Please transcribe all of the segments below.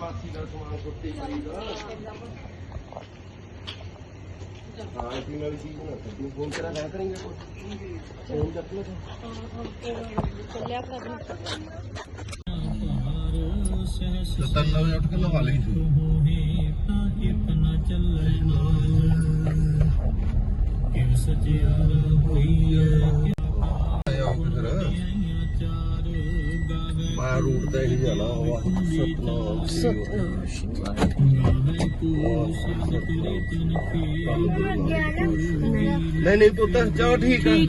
ਮਾਸੀ ਦਾ ਸਮਾਨ ਕੁੱਤੀ ਕਰੀਦਾ ਹਾਂ ਇਤਨੀ ਨਾਲ ਚੀਜ਼ ਨਾ ਤੂੰ ਫੋਨ ਤੇਰਾ ਹੈ ਕरेंगे ਫੋਨ ਚੱਕ ਲੈ ਚੱਲਿਆ ਕਰ ਤਾਂ ਨਵੇਂ ਉੱਠ ਕੇ ਲਵਾ ਲਈ ਸੀ ਮੈਂ ਰੂਟ ਤੇ ਹੀ ਜਾਣਾ ਵਾ ਸਤਨਾਮ ਸਤਨਾਮ ਨਹੀਂ ਨਹੀਂ ਪੁੱਤ ਜਾਓ ਠੀਕ ਆ। ਹੈ।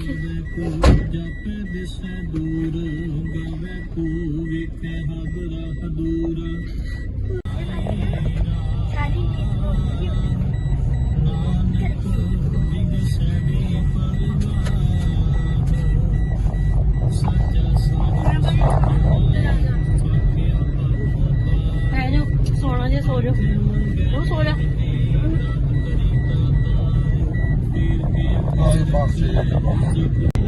marché, la.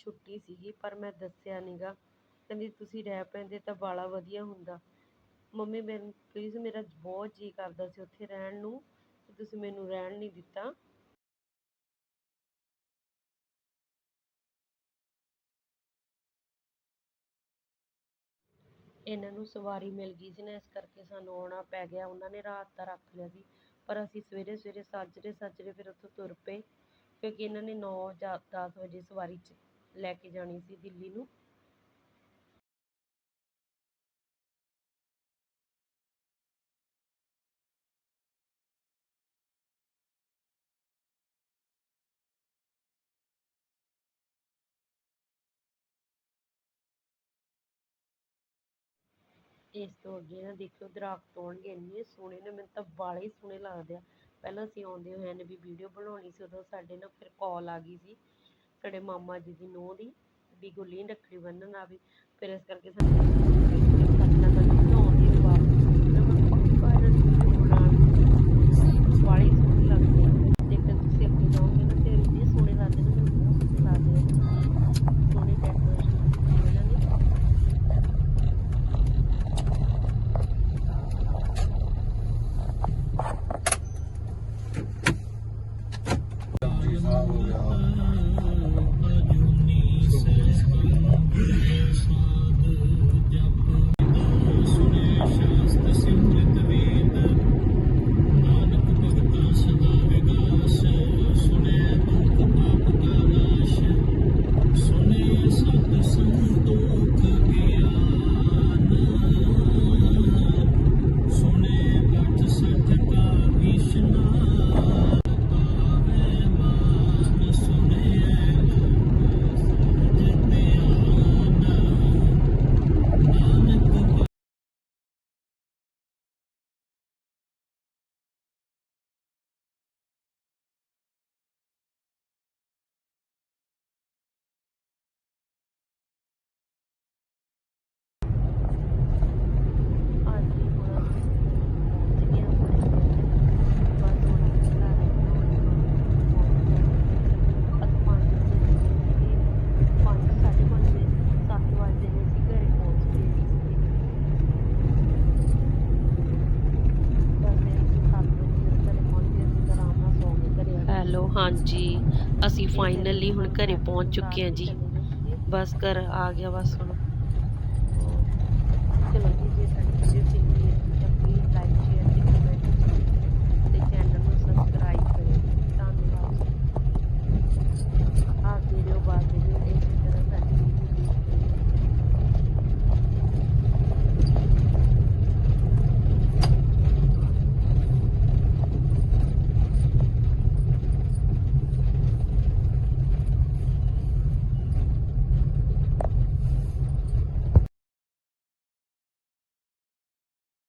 ਛੁੱਟੀ ਸੀਗੀ, ਪਰ ਮੈਂ ਦੱਸਿਆ ਨਹੀਂਗਾ ਕਹਿੰਦੀ, ਤੁਸੀਂ ਰਹਿ ਪੈਂਦੇ ਤਾਂ ਬਾਲਾ ਵਧੀਆ ਹੁੰਦਾ। ਮੰਮੀ, ਮੈਨੂੰ ਪਲੀਜ਼ ਮੇਰਾ ਬਹੁਤ ਜੀ ਕਰਦਾ ਸੀ ਉੱਥੇ ਰਹਿਣ ਨੂੰ, ਤੇ ਤੁਸੀਂ ਮੈਨੂੰ ਰਹਿਣ ਨਹੀਂ ਦਿੱਤਾ। ਇਹਨਾਂ ਨੂੰ ਸਵਾਰੀ ਮਿਲ ਗਈ ਸੀ ਨਾ, ਇਸ ਕਰਕੇ ਸਾਨੂੰ ਆਉਣਾ ਪੈ ਗਿਆ। ਉਹਨਾਂ ਨੇ ਰਾਤ ਦਾ ਰੱਖ ਲਿਆ ਸੀ, ਪਰ ਅਸੀਂ ਸਵੇਰੇ ਸਵੇਰੇ, ਸਾਜਰੇ ਸਾਜਰੇ ਫਿਰ ਉੱਥੋਂ ਤੁਰ ਪਏ, ਕਿਉਂਕਿ ਇਹਨਾਂ ਨੇ 9 ਜਾਂ 10 ਵਜੇ ਸਵਾਰੀ 'ਚ ਲੈ ਕੇ ਜਾਣੀ ਸੀ ਦਿੱਲੀ ਨੂੰ। ਇਸ ਤੋਂ ਅੱਗੇ ਨਾ ਦੇਖਿਓ, ਦਰਖਤ ਹੋਣਗੇ ਇੰਨੇ ਸੋਹਣੇ ਨੇ, ਮੈਨੂੰ ਤਾਂ ਬਾਲੇ ਹੀ ਸੋਹਣੇ ਲੱਗਦੇ ਆ। ਪਹਿਲਾਂ ਅਸੀਂ ਆਉਂਦੇ ਹੋਏ ਨੇ ਵੀ ਵੀਡੀਓ ਬਣਾਉਣੀ ਸੀ, ਉਦੋਂ ਸਾਡੇ ਨਾ ਫਿਰ ਕਾਲ ਆ ਗਈ ਸੀ। ਸਾਡੇ ਮਾਮਾ ਜੀ ਦੀ ਨੂੰਹ ਦੀ, ਵੀ ਗੁੱਲੀ ਰੱਖੜੀ ਬੰਨਣ ਆ ਫਿਰ ਇਸ ਕਰਕੇ ਸਾਨੂੰ ਗਿਆ ਹਾਂਜੀ। ਅਸੀਂ ਫਾਈਨਲੀ ਹੁਣ ਘਰੇ ਪਹੁੰਚ ਚੁੱਕੇ ਹਾਂ ਜੀ। ਬਸ ਘਰ ਆ ਗਿਆ ਬਸ ਹੁਣ। ਚਲੋ।